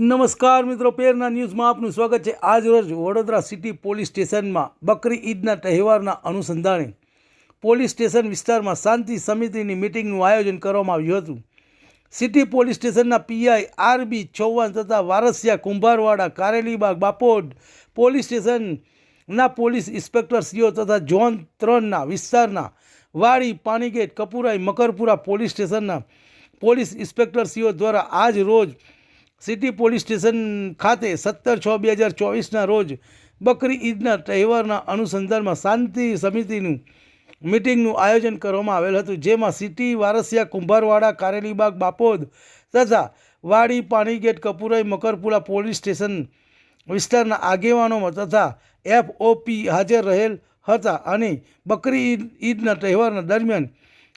નમસ્કાર મિત્રો, પેરના ન્યૂઝમાં આપનું સ્વાગત છે. આજ રોજ વડોદરા સિટી પોલીસ સ્ટેશનમાં બકરી ઈદના તહેવારના અનુસંધાને પોલીસ સ્ટેશન વિસ્તારમાં શાંતિ સમિતિની મિટિંગનું આયોજન કરવામાં આવ્યું હતું. સિટી પોલીસ સ્ટેશનના પીઆઈ આરબી ચૌહાણ તથા વારસિયા કુંભારવાડા, કારેલીબાગ બાપોડ પોલીસ સ્ટેશનના પોલીસ ઇન્સ્પેક્ટરશ્રીઓ તથા ઝોન ત્રણના વિસ્તારના વાડી, પાણીગેટ, કપુરાઈ, મકરપુરા પોલીસ સ્ટેશનના પોલીસ ઇન્સ્પેક્ટરશ્રીઓ દ્વારા આજ રોજ સિટી પોલીસ સ્ટેશન ખાતે સત્તર છ બે હજાર ચોવીસના રોજ બકરી ઈદના તહેવારના અનુસંધાનમાં શાંતિ સમિતિનું મિટિંગનું આયોજન કરવામાં આવેલ હતું, જેમાં સિટી, વારસિયા, કુંભારવાડા, કારેલીબાગ, બાપોદ તથા વાડી, પાણીગેટ, કપુરાઈ, મકરપુરા પોલીસ સ્ટેશન વિસ્તારના આગેવાનોમાં તથા એફઓપી હાજર રહેલ હતા અને બકરી ઈદ, ઈદના તહેવારના દરમિયાન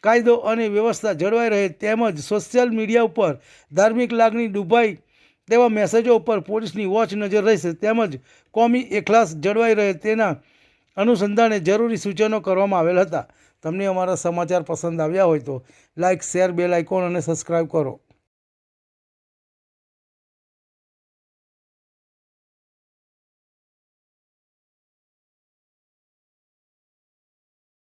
કાયદો અને વ્યવસ્થા જળવાઈ રહે તેમજ સોશિયલ મીડિયા ઉપર ધાર્મિક લાગણી ડૂબાઈ તેવા મેસેજો ઉપર પોલીસની વોચ નજર રહેશે. તેમજ કોમી એખલાસ જળવાઈ રહે તેના અનુસંધાને જરૂરી સૂચનો કરવામાં આવેલ હતા. તમને અમારા સમાચાર પસંદ આવ્યા હોય તો લાઇક શેર બેલ આઇકોન અને સબસ્ક્રાઈબ કરો.